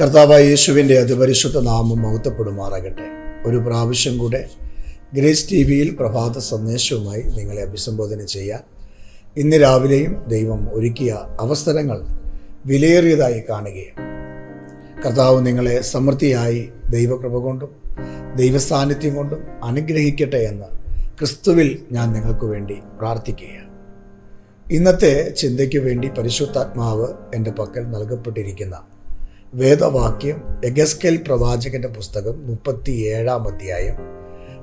കർത്താവായ യേശുവിന്റെ അതിപരിശുദ്ധ നാമം മഹത്വപ്പെടുമാറാകട്ടെ. ഒരു പ്രാവശ്യം കൂടെ ഗ്രേസ് ടി വിയിൽ പ്രഭാത സന്ദേശവുമായി നിങ്ങളെ അഭിസംബോധന ചെയ്യാൻ ഇന്ന് രാവിലെയും ദൈവം ഒരുക്കിയ അവസരങ്ങൾ വിലയേറിയതായി കാണുകയും കർത്താവ് നിങ്ങളെ സമൃദ്ധിയായി ദൈവകൃപ കൊണ്ടും ദൈവസാന്നിധ്യം കൊണ്ടും അനുഗ്രഹിക്കട്ടെ എന്ന് ക്രിസ്തുവിൽ ഞാൻ നിങ്ങൾക്ക് വേണ്ടി പ്രാർത്ഥിക്കുകയാണ്. ഇന്നത്തെ ചിന്തയ്ക്ക് വേണ്ടി പരിശുദ്ധാത്മാവ് എന്റെ പക്കൽ നൽകപ്പെട്ടിരിക്കുന്ന വേദവാക്യം എഗസ്കേൽ പ്രവാചകന്റെ പുസ്തകം മുപ്പത്തി ഏഴാം അധ്യായം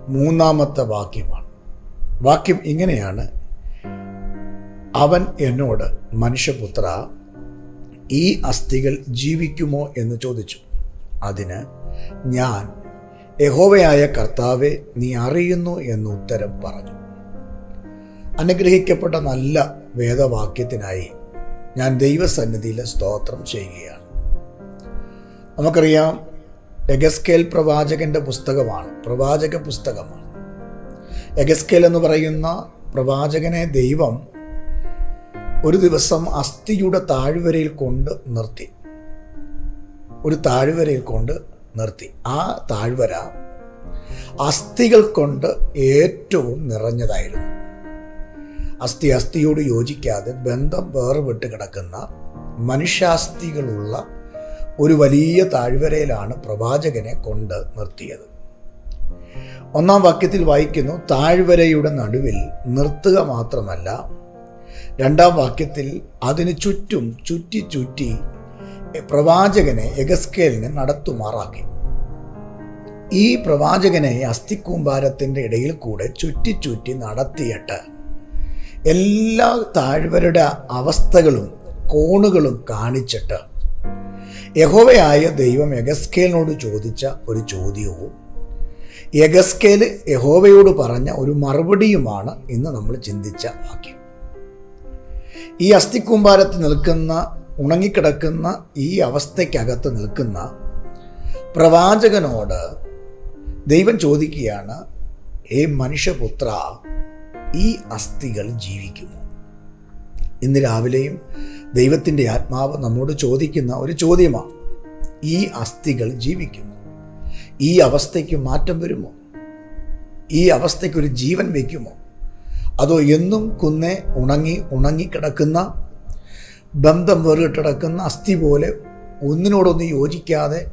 മൂന്നാമത്തെ വാക്യമാണ്. വാക്യം ഇങ്ങനെയാണ്. അവൻ എന്നോട് മനുഷ്യപുത്ര ഈ അസ്ഥികൾ ജീവിക്കുമോ? എന്ന് ചോദിച്ചു. അതിന് ഞാൻ യഹോവയായ കർത്താവെ നീ അറിയുന്നു എന്ന് ഉത്തരം പറഞ്ഞു. അനുഗ്രഹിക്കപ്പെട്ട നല്ല വേദവാക്യത്തിനായി ഞാൻ ദൈവസന്നിധിയിൽ സ്തോത്രം ചെയ്യുകയാണ്. നമുക്കറിയാം എഗസ്കേൽ പ്രവാചകന്റെ പുസ്തകമാണ് പ്രവാചക പുസ്തകമാണ്. എഗസ്കേൽ എന്ന് പറയുന്ന പ്രവാചകനെ ദൈവം ഒരു ദിവസം അസ്ഥിയുടെ താഴ്വരയിൽ കൊണ്ട് നിർത്തി. ഒരു താഴ്വരയിൽ കൊണ്ട് നിർത്തി. ആ താഴ്വര അസ്ഥികൾ കൊണ്ട് ഏറ്റവും നിറഞ്ഞതായിരുന്നു. അസ്ഥി അസ്ഥിയോട് യോജിക്കാതെ ബന്ധം വേർപെട്ട് കിടക്കുന്ന മനുഷ്യാസ്ഥികളുള്ള ഒരു വലിയ താഴ്വരയിലാണ് പ്രവാചകനെ കൊണ്ട് നിർത്തിയത്. ഒന്നാം വാക്യത്തിൽ വായിക്കുന്നു താഴ്വരയുടെ നടുവിൽ നിർത്തുക മാത്രമല്ല രണ്ടാം വാക്യത്തിൽ അതിന് ചുറ്റും ചുറ്റി ചുറ്റി പ്രവാചകനെ എഗസ്കേലിനെ നടത്തുമാറാക്കി. ഈ പ്രവാചകനെ അസ്ഥിക്കൂമ്പാരത്തിന്റെ ഇടയിൽ കൂടെ ചുറ്റി ചുറ്റി നടത്തിയിട്ട് എല്ലാ താഴ്വരുടെ അവസ്ഥകളും കോണുകളും കാണിച്ചിട്ട് യഹോവയായ ദൈവം യഗസ്കേലിനോട് ചോദിച്ച ഒരു ചോദ്യവും യഗസ്കേൽ യഹോവയോട് പറഞ്ഞ ഒരു മറുപടിയുമാണ് ഇന്ന് നമ്മൾ ചിന്തിച്ച വാക്യം. ഈ അസ്ഥിക്കൂമ്പാരത്ത് നിൽക്കുന്ന ഉണങ്ങിക്കിടക്കുന്ന ഈ അവസ്ഥയ്ക്കകത്ത് നിൽക്കുന്ന പ്രവാചകനോട് ദൈവം ചോദിക്കുകയാണ് ഏ മനുഷ്യപുത്ര ഈ അസ്ഥികൾ ജീവിക്കുമോ? ഇന്ന് രാവിലെയും ദൈവത്തിന്റെ ആത്മാവ് നമ്മോട് ചോദിക്കുന്ന ഒരു ചോദ്യമാണ് ഈ അസ്ഥികൾ ജീവിക്കുമോ ഈ അവസ്ഥയ്ക്ക് മാറ്റം വരുമോ? ഈ അവസ്ഥയ്ക്ക് ഒരു ജീവൻ വയ്ക്കുമോ? അതോ എന്നും കുന്നെ ഉണങ്ങി ഉണങ്ങി കിടക്കുന്ന ബന്ധം വേറിട്ടിടക്കുന്ന അസ്ഥി പോലെ ഒന്നിനോടൊന്ന് യോജിക്കാതെ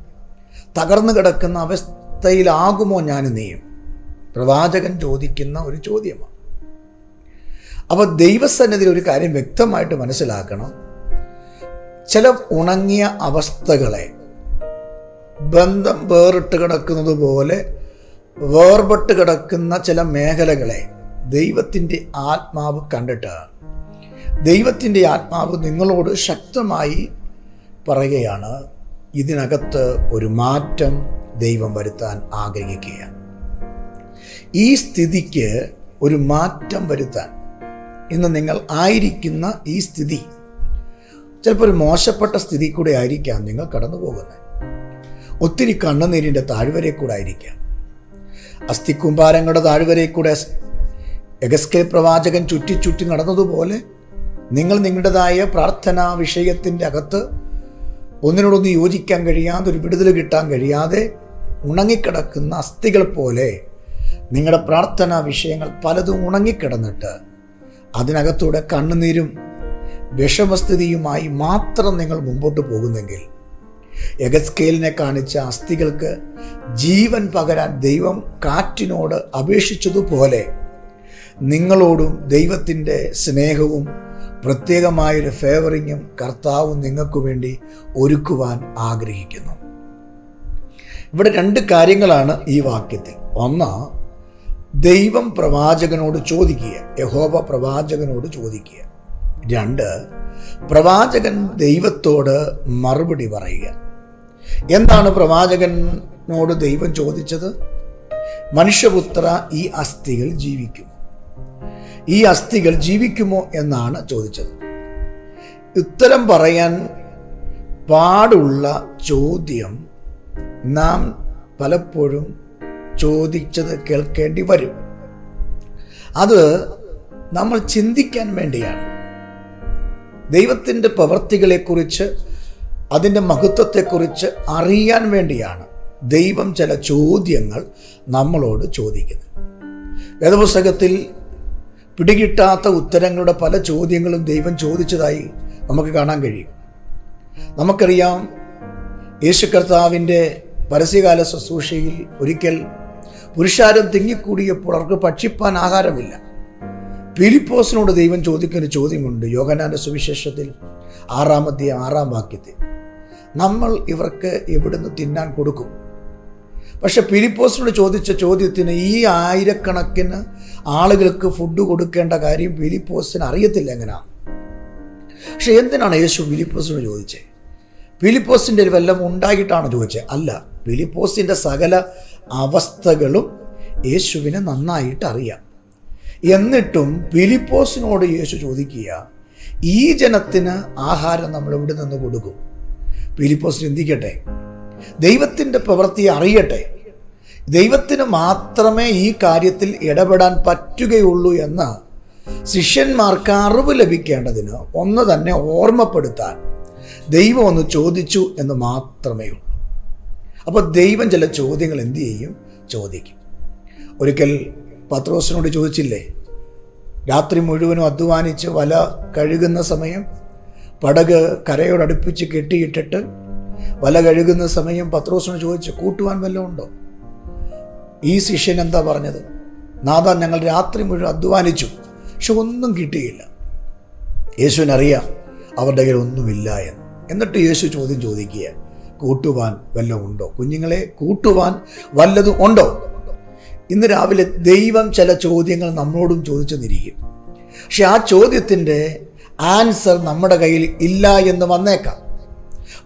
തകർന്നു കിടക്കുന്ന അവസ്ഥയിലാകുമോ ഞാൻ നീയും? പ്രവാചകൻ ചോദിക്കുന്ന ഒരു ചോദ്യമാണ്. അപ്പോൾ ദൈവസന്നിധിയിൽ ഒരു കാര്യം വ്യക്തമായിട്ട് മനസ്സിലാക്കണം. ചില ഉണങ്ങിയ അവസ്ഥകളെ ബന്ധം വേറിട്ട് കിടക്കുന്നത് പോലെ വേർപെട്ട് കിടക്കുന്ന ചില മേഖലകളെ ദൈവത്തിന്റെ ആത്മാവ് കണ്ടിട്ട് ദൈവത്തിന്റെ ആത്മാവ് നിങ്ങളോട് ശക്തമായി പറയുകയാണ്. ഇതിനകത്ത് ഒരു മാറ്റം ദൈവം വരുത്താൻ ആഗ്രഹിക്കുകയാണ്. ഈ സ്ഥിതിക്ക് ഒരു മാറ്റം വരുത്താൻ ഇന്ന് നിങ്ങൾ ആയിരിക്കുന്ന ഈ സ്ഥിതി ചിലപ്പോൾ ഒരു മോശപ്പെട്ട സ്ഥിതി കൂടെ ആയിരിക്കാം നിങ്ങൾ കടന്നു പോകുന്നത്. ഒത്തിരി കണ്ണുനീരിന്റെ താഴ്വരെ കൂടെ ആയിരിക്കാം. അസ്ഥിക്കുംഭാരങ്ങളുടെ താഴ്വരെ കൂടെ എഗസ്കെ പ്രവാചകൻ ചുറ്റി ചുറ്റി നടന്നതുപോലെ നിങ്ങൾ നിങ്ങളുടേതായ പ്രാർത്ഥനാ വിഷയത്തിന്റെ അകത്ത് ഒന്നിനോടൊന്ന് യോജിക്കാൻ കഴിയാതെ ഒരു വിടുതൽ കിട്ടാൻ കഴിയാതെ ഉണങ്ങിക്കിടക്കുന്ന അസ്ഥികൾ പോലെ നിങ്ങളുടെ പ്രാർത്ഥനാ വിഷയങ്ങൾ പലതും ഉണങ്ങിക്കിടന്നിട്ട് അതിനകത്തൂടെ കണ്ണുനീരും വിഷമസ്ഥിതിയുമായി മാത്രം നിങ്ങൾ മുമ്പോട്ട് പോകുന്നെങ്കിൽ എഗസ്കേലിനെ കാണിച്ച അസ്ഥികൾക്ക് ജീവൻ പകരാൻ ദൈവം കാറ്റിനോട് അപേക്ഷിച്ചതുപോലെ നിങ്ങളോടും ദൈവത്തിന്റെ സ്നേഹവും പ്രത്യേകമായൊരു ഫേവറിങ്ങും കർത്താവും നിങ്ങൾക്ക് വേണ്ടി ഒരുക്കുവാൻ ആഗ്രഹിക്കുന്നു. ഇവിടെ രണ്ട് കാര്യങ്ങളാണ് ഈ വാക്യത്തിൽ. ഒന്ന് ദൈവം പ്രവാചകനോട് ചോദിക്കുക യഹോബ പ്രവാചകനോട് ചോദിക്കുക. രണ്ട് പ്രവാചകൻ ദൈവത്തോട് മറുപടി പറയുക. എന്താണ് പ്രവാചകനോട് ദൈവം ചോദിച്ചത്? മനുഷ്യപുത്ര ഈ അസ്ഥികൾ ജീവിക്കുമോ? ഈ അസ്ഥികൾ ജീവിക്കുമോ എന്നാണ് ചോദിച്ചത്. ഉത്തരം പറയാൻ പാടുള്ള ചോദ്യം നാം പലപ്പോഴും ചോദിച്ചത് കേൾക്കേണ്ടി വരും. അത് നമ്മൾ ചിന്തിക്കാൻ വേണ്ടിയാണ്. ദൈവത്തിന്റെ പ്രവൃത്തികളെക്കുറിച്ച് അതിന്റെ മഹത്വത്തെക്കുറിച്ച് അറിയാൻ വേണ്ടിയാണ് ദൈവം ചില ചോദ്യങ്ങൾ നമ്മളോട് ചോദിക്കുന്നത്. വേദപുസ്തകത്തിൽ പിടികിട്ടാത്ത ഉത്തരങ്ങളുടെ പല ചോദ്യങ്ങളും ദൈവം ചോദിച്ചതായി നമുക്ക് കാണാൻ കഴിയും. നമുക്കറിയാം യേശു കർത്താവിന്റെ പരസ്യകാല ശുശ്രൂഷയിൽ ഒരിക്കൽ പുരുഷാരം തിങ്ങിക്കൂടിയപ്പോൾ അവർക്ക് ഭക്ഷിപ്പാൻ ആഹാരമില്ല. ഫിലിപ്പോസിനോട് ദൈവം ചോദിക്കുന്ന ചോദ്യമുണ്ട്. യോഗനാന്റെ സുവിശേഷത്തിൽ ആറാമത്തെ ആറാം വാക്യത്തിൽ. നമ്മൾ ഇവർക്ക് എവിടുന്ന് തിന്നാൻ കൊടുക്കും? പക്ഷെ ഫിലിപ്പോസിനോട് ചോദിച്ച ചോദ്യത്തിന് ഈ ആയിരക്കണക്കിന് ആളുകൾക്ക് ഫുഡ് കൊടുക്കേണ്ട കാര്യം ഫിലിപ്പോസിന് അറിയത്തില്ല എങ്ങനെയാണ് പക്ഷെ എന്തിനാണ് യേശു ഫിലിപ്പോസിനോട് ചോദിച്ചത് ഫിലിപ്പോസിന്റെ ഒരു വല്ലതും ഉണ്ടായിട്ടാണ് ചോദിച്ചത് അല്ല ഫിലിപ്പോസിന്റെ സകല അവസ്ഥകളും യേശുവിനെ നന്നായിട്ട് അറിയാം. എന്നിട്ടും ഫിലിപ്പോസിനോട് യേശു ചോദിക്കുക ഈ ജനത്തിന് ആഹാരം നമ്മൾ എവിടെ നിന്ന് കൊടുക്കും? ഫിലിപ്പോസ് ചിന്തിക്കട്ടെ ദൈവത്തിന്റെ പ്രവൃത്തി അറിയട്ടെ. ദൈവത്തിന് മാത്രമേ ഈ കാര്യത്തിൽ ഇടപെടാൻ പറ്റുകയുള്ളൂ എന്ന് ശിഷ്യന്മാർക്ക് അറിവ് ലഭിക്കേണ്ടതിന് ഒന്ന് തന്നെ ഓർമ്മപ്പെടുത്താൻ. ദൈവം ഒന്ന് ചോദിച്ചു എന്ന് മാത്രമേ ഉള്ളൂ. അപ്പോൾ ദൈവം ചില ചോദ്യങ്ങൾ എന്തു ചെയ്യും? ചോദിക്കും. ഒരിക്കൽ പത്രോസിനോട് ചോദിച്ചില്ലേ? രാത്രി മുഴുവനും അധ്വാനിച്ച് വല കഴുകുന്ന സമയം പടക് കരയോടടുപ്പിച്ച് കെട്ടിയിട്ടിട്ട് വല കഴുകുന്ന സമയം പത്രോസിനോട് ചോദിച്ച് കൂട്ടുവാൻ വല്ലതും ഉണ്ടോ? ഈ ശിഷ്യൻ എന്താ പറഞ്ഞത്? നാഥ ഞങ്ങൾ രാത്രി മുഴുവൻ അധ്വാനിച്ചു പക്ഷെ ഒന്നും കിട്ടിയില്ല. യേശുവിനറിയാം അവരുടെ കയ്യിൽ ഒന്നുമില്ല എന്ന്. എന്നിട്ട് യേശു ചോദ്യം ചോദിക്കുക കൂട്ടുവാൻ വല്ലതും ഉണ്ടോ? കുഞ്ഞുങ്ങളെ കൂട്ടുവാൻ വല്ലതും ഉണ്ടോ? ഇന്ന് രാവിലെ ദൈവം ചില ചോദ്യങ്ങൾ നമ്മളോടും ചോദിച്ചെന്നിരിക്കും. പക്ഷെ ആ ചോദ്യത്തിന്റെ ആൻസർ നമ്മുടെ കയ്യിൽ ഇല്ല എന്ന് വന്നേക്കാം.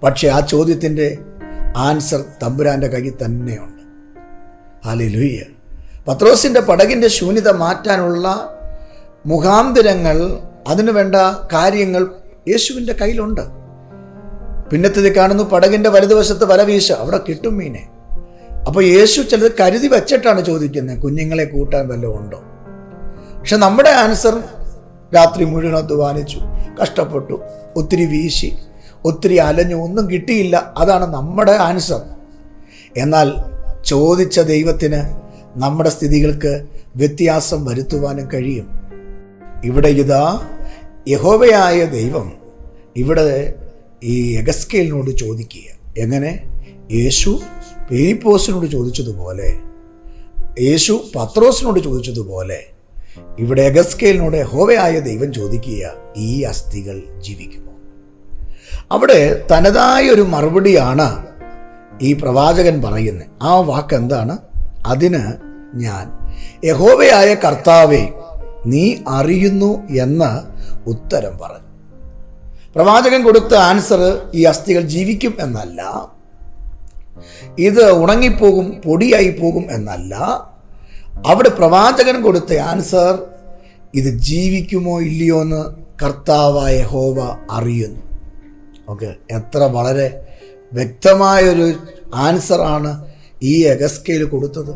പക്ഷേ ആ ചോദ്യത്തിന്റെ ആൻസർ തമ്പുരാന്റെ കയ്യിൽ തന്നെയുണ്ട്. ഹാലി ലുയ്യ പത്രോസിന്റെ പടകിന്റെ ശൂന്യത മാറ്റാനുള്ള മുഖാന്തരങ്ങൾ അതിനു വേണ്ട കാര്യങ്ങൾ യേശുവിന്റെ കയ്യിലുണ്ട്. പിന്നത്തത് കാണുന്നു പടകിന്റെ വലതുവശത്ത് വല വീശ അവിടെ കിട്ടും മീനെ. അപ്പോൾ യേശു ചിലത് കരുതി വെച്ചിട്ടാണ് ചോദിക്കുന്നത് കുഞ്ഞുങ്ങളെ കൂട്ടാൻ വല്ലതും ഉണ്ടോ? പക്ഷെ നമ്മുടെ ആൻസർ രാത്രി മുഴുവൻ അധ്വാനിച്ചു കഷ്ടപ്പെട്ടു ഒത്തിരി വീശി ഒത്തിരി അലഞ്ഞു ഒന്നും കിട്ടിയില്ല. അതാണ് നമ്മുടെ ആൻസർ. എന്നാൽ ചോദിച്ച ദൈവത്തിന് നമ്മുടെ സ്ഥിതികൾക്ക് വ്യത്യാസം വരുത്തുവാനും കഴിയും. ഇവിടെ ഇതാ യഹോവയായ ദൈവം ഇവിടെ ഈ എഗസ്കേലിനോട് ചോദിക്കുക എങ്ങനെ? യേശു പേരിപ്പോസിനോട് ചോദിച്ചതുപോലെ യേശു പത്രോസിനോട് ചോദിച്ചതുപോലെ ഇവിടെ അഗസ്കേലിനോട് ഹോവയായ ദൈവം ചോദിക്കുക ഈ അസ്ഥികൾ ജീവിക്കുമോ? അവിടെ തനതായ ഒരു മറുപടിയാണ് ഈ പ്രവാചകൻ പറയുന്നത്. ആ വാക്ക് എന്താണ്? അതിന് ഞാൻ യഹോവയായ കർത്താവെ നീ അറിയുന്നു എന്ന് ഉത്തരം പറഞ്ഞു. പ്രവാചകൻ കൊടുത്ത ആൻസർ ഈ അസ്ഥികൾ ജീവിക്കും എന്നല്ല. ഇത് ഉണങ്ങിപ്പോകും പൊടിയായി പോകും എന്നല്ല. അവിടെ പ്രവാചകൻ കൊടുത്ത ആൻസർ ഇത് ജീവിക്കുമോ ഇല്ലയോ എന്ന് കർത്താവായ ഹോവ അറിയുന്നു. ഓക്കെ എത്ര വളരെ വ്യക്തമായൊരു ആൻസറാണ് ഈ എഗസ്കേൽ കൊടുത്തത്.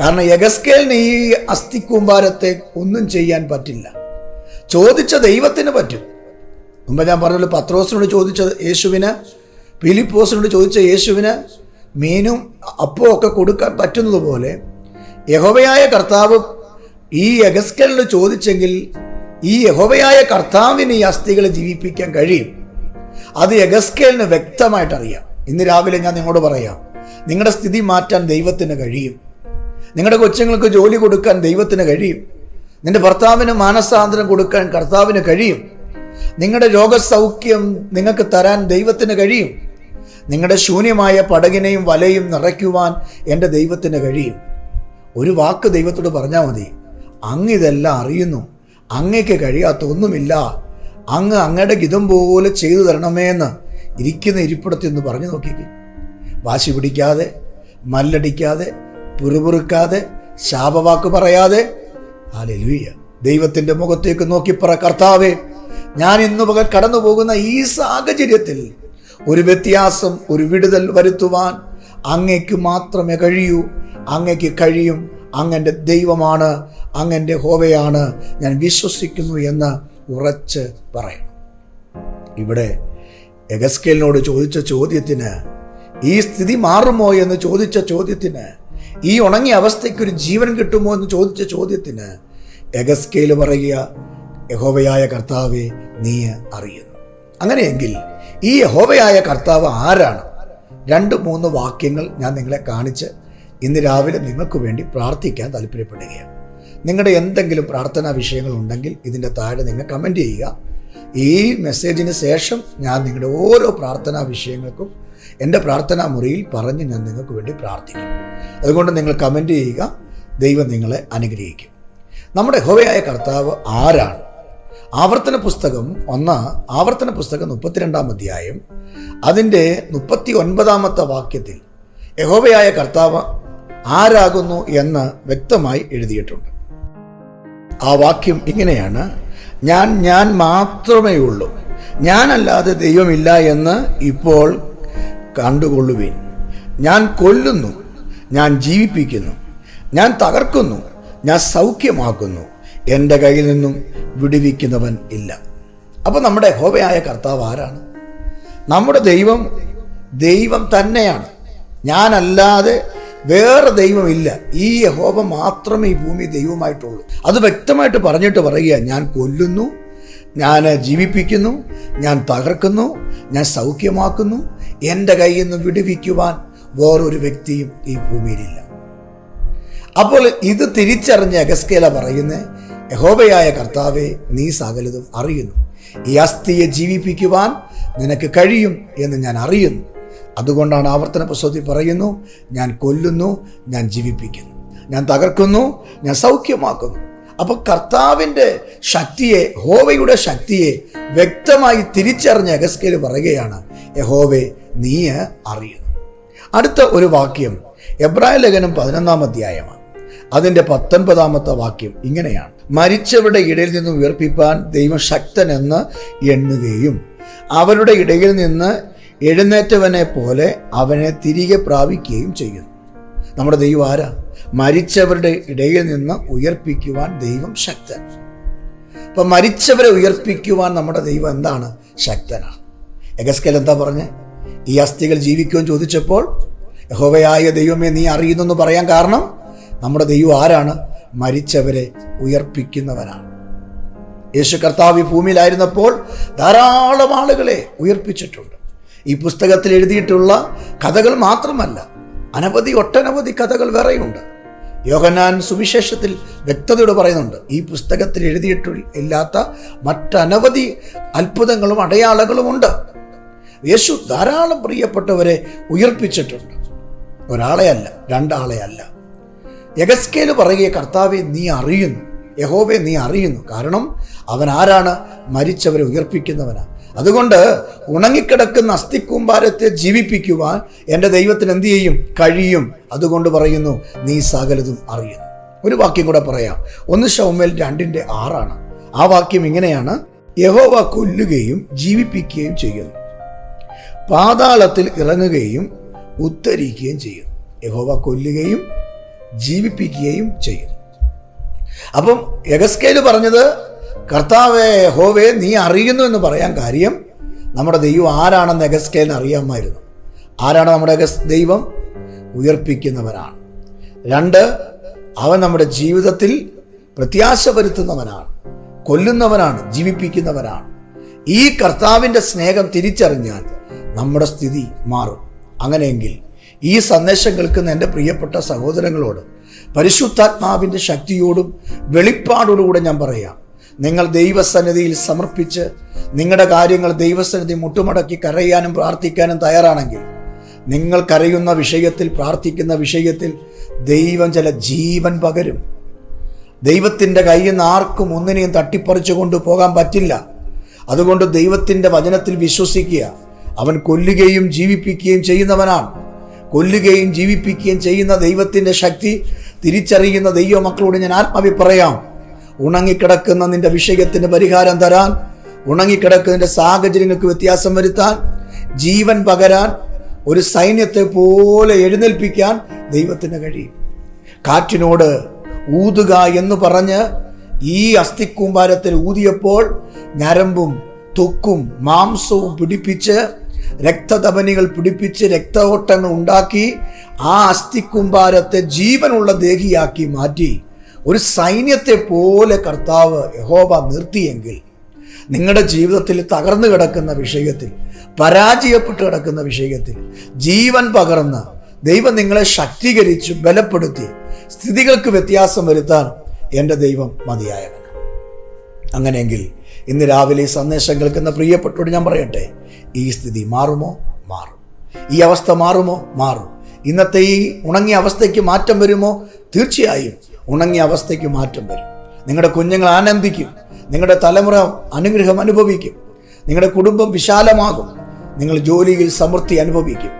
കാരണം എഗസ്കേലിന് ഈ അസ്ഥിക്കൂമ്പാരത്തെ ഒന്നും ചെയ്യാൻ പറ്റില്ല. ചോദിച്ച ദൈവത്തിന് പറ്റും. മുമ്പ് ഞാൻ പറഞ്ഞല്ലോ പത്രോസിനോട് ചോദിച്ച യേശുവിന് ഫിലിപ്പോസിനോട് ചോദിച്ച യേശുവിന് മീനും അപ്പവും ഒക്കെ കൊടുക്കാൻ പറ്റുന്നതുപോലെ യഹോവയായ കർത്താവ് ഈ യഗസ്കലിന് ചോദിച്ചെങ്കിൽ ഈ യഹോവയായ കർത്താവിന് ഈ അസ്ഥികളെ ജീവിപ്പിക്കാൻ കഴിയും. അത് യഗസ്കലിന് വ്യക്തമായിട്ട് അറിയാം ഇന്ന് രാവിലെ ഞാൻ നിങ്ങളോട് പറയാം നിങ്ങളുടെ സ്ഥിതി മാറ്റാൻ ദൈവത്തിന് കഴിയും. നിങ്ങളുടെ കൊച്ചുങ്ങൾക്ക് ജോലി കൊടുക്കാൻ ദൈവത്തിന് കഴിയും. നിന്റെ ഭർത്താവിന് മാനസാന്തരം കൊടുക്കാൻ കർത്താവിന് കഴിയും. നിങ്ങളുടെ രോഗസൗഖ്യം നിങ്ങൾക്ക് തരാൻ ദൈവത്തിന് കഴിയും. നിങ്ങളുടെ ശൂന്യമായ പടകിനെയും വലയും നിറയ്ക്കുവാൻ എന്റെ ദൈവത്തിന് കഴിയും. ഒരു വാക്ക് ദൈവത്തോട് പറഞ്ഞാൽ മതി. അങ്ങ് ഇതെല്ലാം അറിയുന്നു. അങ്ങയ്ക്ക് കഴിയാത്ത ഒന്നുമില്ല. അങ്ങ് അങ്ങയുടെ ഗിതം പോലെ ചെയ്തു തരണമേ എന്ന് ഇരിക്കുന്ന ഇരിപ്പിടത്തിൽ നിന്ന് പറഞ്ഞു നോക്കിക്കും. വാശി പിടിക്കാതെ മല്ലടിക്കാതെ പിറുപിറുക്കാതെ ശാപവാക്ക് പറയാതെ. ഹാലലുയ്യ ദൈവത്തിന്റെ മുഖത്തേക്ക് നോക്കി പറ കർത്താവേ ഞാൻ ഇന്ന് പകൽ കടന്നു പോകുന്ന ഈ സാഹചര്യത്തിൽ ഒരു വ്യത്യാസം ഒരു വിടുതൽ വരുത്തുവാൻ അങ്ങയ്ക്ക് മാത്രമേ കഴിയൂ. അങ്ങയ്ക്ക് കഴിയും. അങ്ങന്റെ ദൈവമാണ് അങ്ങന്റെ ഹോവയാണ്. ഞാൻ വിശ്വസിക്കുന്നു എന്ന് ഉറച്ച് പറയണം. ഇവിടെ എഗസ്കേലിനോട് ചോദിച്ച ചോദ്യത്തിന് ഈ സ്ഥിതി മാറുമോ എന്ന് ചോദിച്ച ചോദ്യത്തിന് ഈ ഉണങ്ങിയ അവസ്ഥയ്ക്ക് ഒരു ജീവൻ കിട്ടുമോ എന്ന് ചോദിച്ച ചോദ്യത്തിന് എഗസ്കേൽ പറയുക യഹോവയായ കർത്താവെ നീ അറിയുന്നു. അങ്ങനെയെങ്കിൽ ഈ യഹോവയായ കർത്താവ് ആരാണ്? രണ്ട് മൂന്ന് വാക്യങ്ങൾ ഞാൻ നിങ്ങളെ കാണിച്ച് ഇന്ന് രാവിലെ നിങ്ങൾക്ക് വേണ്ടി പ്രാർത്ഥിക്കാൻ താല്പര്യപ്പെടുകയാണ്. നിങ്ങളുടെ എന്തെങ്കിലും പ്രാർത്ഥനാ വിഷയങ്ങൾ ഉണ്ടെങ്കിൽ ഇതിന്റെ താഴെ നിങ്ങൾ കമന്റ് ചെയ്യുക. ഈ മെസ്സേജിന് ശേഷം ഞാൻ നിങ്ങളുടെ ഓരോ പ്രാർത്ഥനാ വിഷയങ്ങൾക്കും എന്റെ പ്രാർത്ഥനാ മുറിയിൽ പറഞ്ഞ് ഞാൻ നിങ്ങൾക്ക് വേണ്ടി പ്രാർത്ഥിക്കും. അതുകൊണ്ട് നിങ്ങൾ കമന്റ് ചെയ്യുക. ദൈവം നിങ്ങളെ അനുഗ്രഹിക്കും. നമ്മുടെ ഹോവയായ കർത്താവ് ആരാണ്? ആവർത്തന പുസ്തകം ഒന്ന് ആവർത്തന പുസ്തകം മുപ്പത്തിരണ്ടാം അധ്യായം. അതിന്റെ മുപ്പത്തി ഒൻപതാമത്തെ വാക്യത്തിൽ യഹോവയായ കർത്താവ് ആരാകുന്നു എന്ന് വ്യക്തമായി എഴുതിയിട്ടുണ്ട്. ആ വാക്യം ഇങ്ങനെയാണ്. ഞാൻ ഞാൻ മാത്രമേ ഉള്ളൂ. ഞാനല്ലാതെ ദൈവമില്ല എന്ന് ഇപ്പോൾ കണ്ടുകൊള്ളുവിൻ. ഞാൻ കൊല്ലുന്നു. ഞാൻ ജീവിപ്പിക്കുന്നു. ഞാൻ തകർക്കുന്നു. ഞാൻ സൗഖ്യമാക്കുന്നു. എന്റെ കയ്യിൽ നിന്നും വിടുവിക്കുന്നവൻ ഇല്ല. അപ്പോൾ നമ്മുടെ ഹോബയായ കർത്താവ് ആരാണ്? നമ്മുടെ ദൈവം ദൈവം തന്നെയാണ്. ഞാനല്ലാതെ വേറെ ദൈവമില്ല. ഈ യഹോവ മാത്രമേ ഈ ഭൂമി ദൈവമായിട്ടുള്ളൂ. അത് വ്യക്തമായിട്ട് പറഞ്ഞിട്ട് പറയുക ഞാൻ കൊല്ലുന്നു ഞാൻ ജീവിപ്പിക്കുന്നു ഞാൻ തകർക്കുന്നു ഞാൻ സൗഖ്യമാക്കുന്നു എന്റെ കയ്യിൽ നിന്ന് വിടുവിക്കുവാൻ വേറൊരു വ്യക്തിയും ഈ ഭൂമിയിലില്ല. അപ്പോൾ ഇത് തിരിച്ചറിഞ്ഞ് അഗസ്കേല പറയുന്നത് യഹോബയായ കർത്താവെ നീ സകലതും അറിയുന്നു. ഈ അസ്ഥിയെ ജീവിപ്പിക്കുവാൻ നിനക്ക് കഴിയും എന്ന് ഞാൻ അറിയുന്നു. അതുകൊണ്ടാണ് ആവർത്തന പുസ്തകത്തിൽ പറയുന്നു ഞാൻ കൊല്ലുന്നു ഞാൻ ജീവിപ്പിക്കുന്നു. ഞാൻ തകർക്കുന്നു ഞാൻ സൗഖ്യമാക്കുന്നു. അപ്പൊ കർത്താവിന്റെ ശക്തിയെ ഹോവയുടെ ശക്തിയെ വ്യക്തമായി തിരിച്ചറിഞ്ഞ അഗസ്കേൽ പറയുകയാണ് യഹോവെ നീ അറിയുന്നു. അടുത്ത ഒരു വാക്യം എബ്രാഹിം ലേഖനം പതിനൊന്നാം അധ്യായമാണ്. അതിന്റെ പത്തൊൻപതാമത്തെ വാക്യം ഇങ്ങനെയാണ്. മരിച്ചവരുടെ ഇടയിൽ നിന്ന് ഉയർപ്പിപ്പാൻ ദൈവം ശക്തനെന്ന് എണ്ണുകയും അവരുടെ ഇടയിൽ നിന്ന് എഴുന്നേറ്റവനെ പോലെ അവനെ തിരികെ പ്രാപിക്കുകയും ചെയ്യുന്നു. നമ്മുടെ ദൈവം ആരാ? മരിച്ചവരുടെ ഇടയിൽ നിന്ന് ഉയർപ്പിക്കുവാൻ ദൈവം ശക്തൻ. അപ്പം മരിച്ചവരെ ഉയർപ്പിക്കുവാൻ നമ്മുടെ ദൈവം എന്താണ്? ശക്തനാണ്. എഗസ്കൽ എന്താ പറഞ്ഞ്? ഈ അസ്ഥികൾ ജീവിക്കുമെന്ന് ചോദിച്ചപ്പോൾ യഹോവയായ ദൈവമേ നീ അറിയുന്നെന്ന് പറയാൻ കാരണം നമ്മുടെ ദൈവം ആരാണ്? മരിച്ചവരെ ഉയർപ്പിക്കുന്നവനാണ്. യേശു കർത്താവ് ഈ ഭൂമിയിലായിരുന്നപ്പോൾ ധാരാളം ആളുകളെ ഉയർപ്പിച്ചിട്ടുണ്ട്. ഈ പുസ്തകത്തിൽ എഴുതിയിട്ടുള്ള കഥകൾ മാത്രമല്ല അനവധി ഒട്ടനവധി കഥകൾ വേറെയുണ്ട്. യോഹനാൻ സുവിശേഷത്തിൽ വ്യക്തതയോട് പറയുന്നുണ്ട് ഈ പുസ്തകത്തിൽ എഴുതിയിട്ടില്ലാത്ത മറ്റനവധി അത്ഭുതങ്ങളും അടയാളങ്ങളും ഉണ്ട്. യേശു ധാരാളം പ്രിയപ്പെട്ടവരെ ഉയർപ്പിച്ചിട്ടുണ്ട്. ഒരാളെ അല്ല രണ്ടാളെ അല്ല യഗസ്കേൽ പറയുക കർത്താവെ നീ അറിയുന്നു. യഹോവെ നീ അറിയുന്നു. കാരണം അവൻ ആരാണ്? മരിച്ചവരെ ഉയർപ്പിക്കുന്നവനാണ് അതുകൊണ്ട് ഉണങ്ങിക്കിടക്കുന്ന അസ്ഥിക്കൂമ്പാരത്തെ ജീവിപ്പിക്കുവാൻ എന്റെ ദൈവത്തിന് എന്തു ചെയ്യും? കഴിയും. അതുകൊണ്ട് പറയുന്നു നീ സകലതും അറിയുന്നു. ഒരു വാക്യം കൂടെ പറയാം. ഒന്ന് ഷൗമേൽ രണ്ടിന്റെ ആറാണ്. ആ വാക്യം ഇങ്ങനെയാണ്. യഹോവ കൊല്ലുകയും ജീവിപ്പിക്കുകയും ചെയ്യുന്നു. പാതാളത്തിൽ ഇറങ്ങുകയും ഉത്തരിക്കുകയും ചെയ്യുന്നു. യഹോവ കൊല്ലുകയും ജീവിപ്പിക്കുകയും ചെയ്യുന്നു. അപ്പം യഗസ്കേൽ പറഞ്ഞത് കർത്താവേ ഹോവേ നീ അറിയുന്നു എന്ന് പറയാൻ കാര്യം നമ്മുടെ ദൈവം ആരാണെന്ന് യഗസ്കേലിന് അറിയാമായിരുന്നു. ആരാണ് നമ്മുടെ ദൈവം? ഉയർപ്പിക്കുന്നവനാണ്. രണ്ട് അവൻ നമ്മുടെ ജീവിതത്തിൽ പ്രത്യാശ വരുത്തുന്നവനാണ് കൊല്ലുന്നവനാണ് ജീവിപ്പിക്കുന്നവനാണ്. ഈ കർത്താവിന്റെ സ്നേഹം തിരിച്ചറിഞ്ഞാൽ നമ്മുടെ സ്ഥിതി മാറും. അങ്ങനെയെങ്കിൽ ഈ സന്ദേശം കേൾക്കുന്ന എന്റെ പ്രിയപ്പെട്ട സഹോദരങ്ങളോട് പരിശുദ്ധാത്മാവിന്റെ ശക്തിയോടും വെളിപ്പാടോടുകൂടെ ഞാൻ പറയാം. നിങ്ങൾ ദൈവസന്നിധിയിൽ സമർപ്പിച്ച് നിങ്ങളുടെ കാര്യങ്ങൾ ദൈവസന്നിധി മുട്ടുമടക്കി കരയാനും പ്രാർത്ഥിക്കാനും തയ്യാറാണെങ്കിൽ നിങ്ങൾ കരയുന്ന വിഷയത്തിൽ പ്രാർത്ഥിക്കുന്ന വിഷയത്തിൽ ദൈവം ചില ജീവൻ പകരും. ദൈവത്തിന്റെ കയ്യിൽ നിന്ന് ആർക്കും ഒന്നിനെയും തട്ടിപ്പറിച്ചു കൊണ്ട് പോകാൻ പറ്റില്ല. അതുകൊണ്ട് ദൈവത്തിന്റെ വചനത്തിൽ വിശ്വസിക്കുക അവൻ കൊല്ലുകയും ജീവിപ്പിക്കുകയും ചെയ്യുന്നവനാണ്. കൊല്ലുകയും ജീവിപ്പിക്കുകയും ചെയ്യുന്ന ദൈവത്തിന്റെ ശക്തി തിരിച്ചറിയുന്ന ദൈവ മക്കളോട് ഞാൻ ആത്മാവി പറയാം. ഉണങ്ങിക്കിടക്കുന്ന നിന്റെ വിഷയത്തിന് പരിഹാരം തരാൻ ഉണങ്ങിക്കിടക്കുന്നതിന്റെ സാഹചര്യങ്ങൾക്ക് വ്യത്യാസം വരുത്താൻ ജീവൻ പകരാൻ ഒരു സൈന്യത്തെ പോലെ എഴുന്നേൽപ്പിക്കാൻ ദൈവത്തിന് കഴിയും. കാറ്റിനോട് ഊതുക എന്ന് പറഞ്ഞ് ഈ അസ്ഥിക്കൂമ്പാരത്തിൽ ഊതിയപ്പോൾ ഞരമ്പും തൊക്കും മാംസവും പിടിപ്പിച്ച് രക്തധമനികൾ പിടിപ്പിച്ച് രക്തഓട്ടങ്ങൾ ഉണ്ടാക്കി ആ അസ്ഥിക്കുമ്പാരത്തെ ജീവനുള്ള ദേഹിയാക്കി മാറ്റി. ഒരു സൈന്യത്തെ പോലെ കർത്താവ് യഹോവ നിർത്തിയെങ്കിൽ നിങ്ങളുടെ ജീവിതത്തിൽ തകർന്നു കിടക്കുന്ന വിഷയത്തിൽ പരാജയപ്പെട്ട് കിടക്കുന്ന വിഷയത്തിൽ ജീവൻ പകർന്ന് ദൈവം നിങ്ങളെ ശക്തീകരിച്ച് ബലപ്പെടുത്തി സ്ഥിതികൾക്ക് വ്യത്യാസം വരുത്താൻ എന്റെ ദൈവം മതിയായവൻ അങ്ങനെയെങ്കിൽ ഇന്ന് രാവിലെ സന്ദേശം കേൾക്കുന്ന പ്രിയപ്പെട്ടോട് ഞാൻ പറയട്ടെ ഈ സ്ഥിതി മാറുമോ? മാറും. ഈ അവസ്ഥ മാറുമോ? മാറും. ഇന്നത്തെ ഈ ഉണങ്ങിയ അവസ്ഥയ്ക്ക് മാറ്റം വരുമോ? തീർച്ചയായും ഉണങ്ങിയ അവസ്ഥയ്ക്ക് മാറ്റം വരും. നിങ്ങളുടെ കുഞ്ഞുങ്ങൾ ആനന്ദിക്കും. നിങ്ങളുടെ തലമുറ അനുഗ്രഹം അനുഭവിക്കും. നിങ്ങളുടെ കുടുംബം വിശാലമാകും. നിങ്ങൾ ജോലിയിൽ സമൃദ്ധി അനുഭവിക്കും.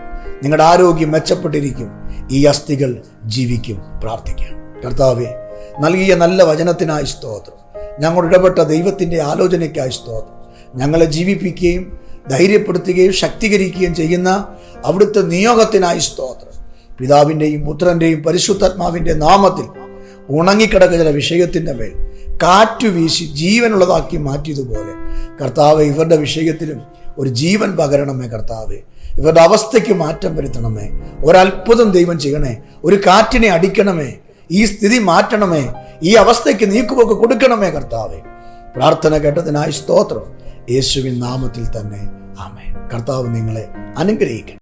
നിങ്ങളുടെ ആരോഗ്യം മെച്ചപ്പെട്ടിരിക്കും. ഈ അസ്ഥികൾ ജീവിക്കും. പ്രാർത്ഥിക്കാം. കർത്താവെ നൽകിയ നല്ല വചനത്തിനായി സ്തോത്രം. ഞങ്ങൾ ഇടപെട്ട ദൈവത്തിന്റെ ആലോചനയ്ക്കായി സ്തോത്രം. ഞങ്ങളെ ജീവിപ്പിക്കുകയും ധൈര്യപ്പെടുത്തുകയും ശക്തീകരിക്കുകയും ചെയ്യുന്ന അവിടുത്തെ നിയോഗത്തിനായി സ്തോത്രം. പിതാവിന്റെയും പുത്രന്റെയും പരിശുദ്ധാത്മാവിന്റെ നാമത്തിൽ ഉണങ്ങിക്കിടക്കുന്ന ചില വിഷയത്തിന്റെ മേൽ കാറ്റു വീശി ജീവനുള്ളതാക്കി മാറ്റിയതുപോലെ കർത്താവ് ഇവരുടെ വിഷയത്തിലും ഒരു ജീവൻ പകരണമേ കർത്താവ്. ഇവരുടെ അവസ്ഥയ്ക്ക് മാറ്റം വരുത്തണമേ. ഒരത്ഭുതം ദൈവം ചെയ്യണേ. ഒരു കാറ്റിനെ അടിക്കണമേ. ഈ സ്ഥിതി മാറ്റണമേ. ഈ അവസ്ഥയ്ക്ക് നീക്കുപോക്ക് കൊടുക്കണമേ കർത്താവെ. പ്രാർത്ഥന കേട്ടതിനായി സ്തോത്രം. യേശുവിൻ നാമത്തിൽ തന്നെ. ആമേ കർത്താവ് നിങ്ങളെ അനുഗ്രഹിക്കട്ടെ.